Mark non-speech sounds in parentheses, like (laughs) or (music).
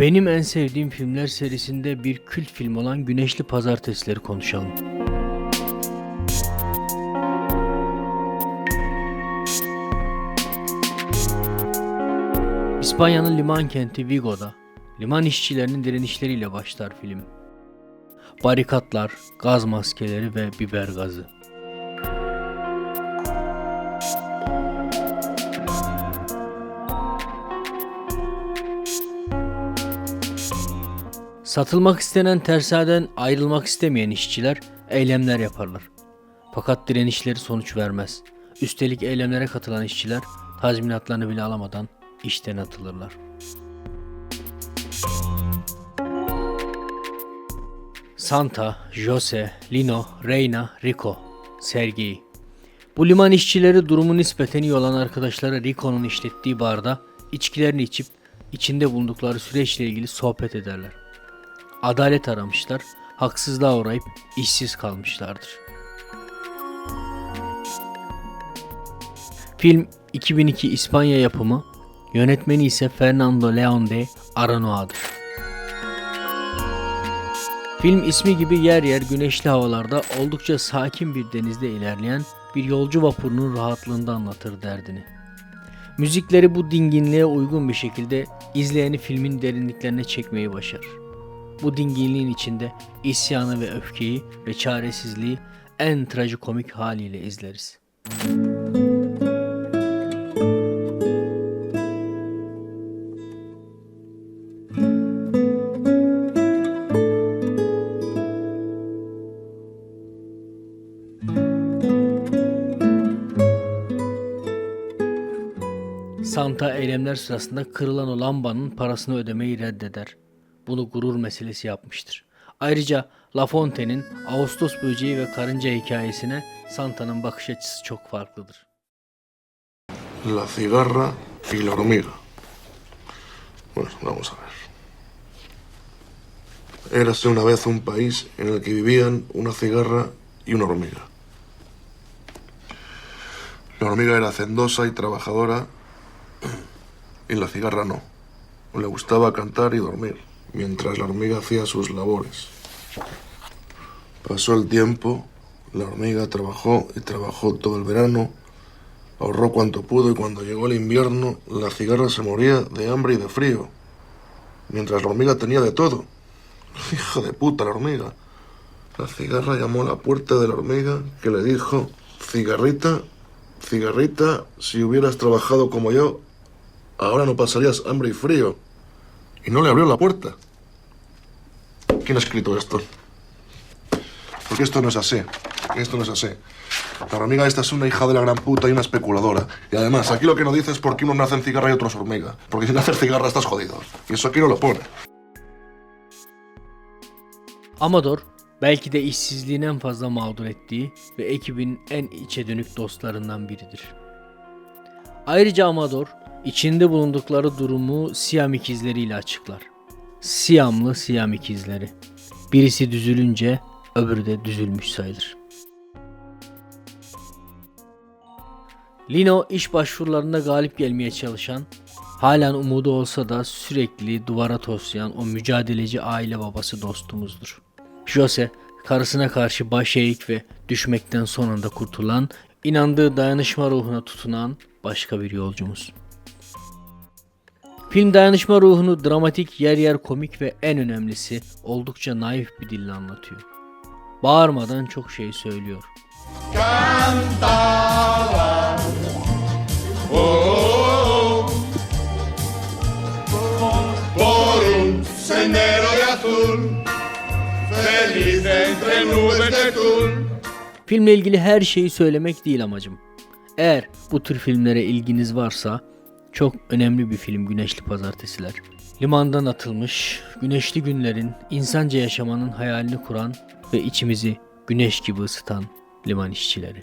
Benim en sevdiğim filmler serisinde bir kült film olan Güneşli Pazartesileri konuşalım. İspanya'nın liman kenti Vigo'da liman işçilerinin direnişleriyle başlar film. Barikatlar, gaz maskeleri ve biber gazı. Satılmak istenen tersaden ayrılmak istemeyen işçiler eylemler yaparlar. Fakat direnişleri sonuç vermez. Üstelik eylemlere katılan işçiler tazminatlarını bile alamadan işten atılırlar. Santa, Jose, Lino, Reina, Rico, Sergei. Bu liman işçileri durumu nispeten iyi olan arkadaşları Rico'nun işlettiği barda içkilerini içip içinde bulundukları süreçle ilgili sohbet ederler. Adalet aramışlar, haksızlığa uğrayıp işsiz kalmışlardır. Film 2002 İspanya yapımı, yönetmeni ise Fernando León de Aranoa'dır. Film ismi gibi yer yer güneşli havalarda oldukça sakin bir denizde ilerleyen bir yolcu vapurunun rahatlığında anlatır derdini. Müzikleri bu dinginliğe uygun bir şekilde izleyeni filmin derinliklerine çekmeyi başarır. Bu dinginliğin içinde isyanı ve öfkeyi ve çaresizliği en trajikomik haliyle izleriz. Santa eylemler sırasında kırılan o lambanın parasını ödemeyi reddeder. Bunu gurur meselesi yapmıştır. Ayrıca La Fontaine'in Ağustos böceği ve karınca hikayesine Santa'nın bakış açısı çok farklıdır. La cigarra y la hormiga. Bueno, vamos a ver. Érase una vez un país en el que vivían una cigarra y una hormiga. La hormiga era hacendosa y trabajadora y la cigarra no. Le gustaba cantar y dormir, mientras la hormiga hacía sus labores. Pasó el tiempo, la hormiga trabajó y trabajó todo el verano, ahorró cuanto pudo y cuando llegó el invierno, la cigarra se moría de hambre y de frío, mientras la hormiga tenía de todo. (laughs) Hija de puta la hormiga. La cigarra llamó a la puerta de la hormiga que le dijo, cigarrita, cigarrita, si hubieras trabajado como yo, ahora no pasarías hambre y frío. Y no le abrió la puerta. ¿Quién ha escrito esto? Porque esto no es así. Esto no es así. La hormiga esta es una hija de la gran puta y una especuladora. Y además, aquí lo que no dice es por qué unos nacen cigarra y otros hormiga. Porque si naces cigarra estás jodido. Y eso aquí no lo pone. Amador belki de işsizliğin en fazla mağdur ettiği ve ekibin en içe dönük dostlarından biridir. Ayrıca Amador içinde bulundukları durumu Siam ikizleriyle açıklar. Siamlı Siam ikizleri. Birisi düzülünce öbürü de düzülmüş sayılır. Lino iş başvurularında galip gelmeye çalışan, halen umudu olsa da sürekli duvara toslayan o mücadeleci aile babası dostumuzdur. Jose, karısına karşı baş eğik ve düşmekten sonunda kurtulan, inandığı dayanışma ruhuna tutunan başka bir yolcumuz. Film dayanışma ruhunu dramatik, yer yer komik ve en önemlisi oldukça naif bir dille anlatıyor. Bağırmadan çok şey söylüyor. cantaba. Oh. Filmle ilgili her şeyi söylemek değil amacım. Eğer bu tür filmlere ilginiz varsa çok önemli bir film Güneşli Pazartesiler. Limandan atılmış, güneşli günlerin insanca yaşamanın hayalini kuran ve içimizi güneş gibi ısıtan liman işçileri.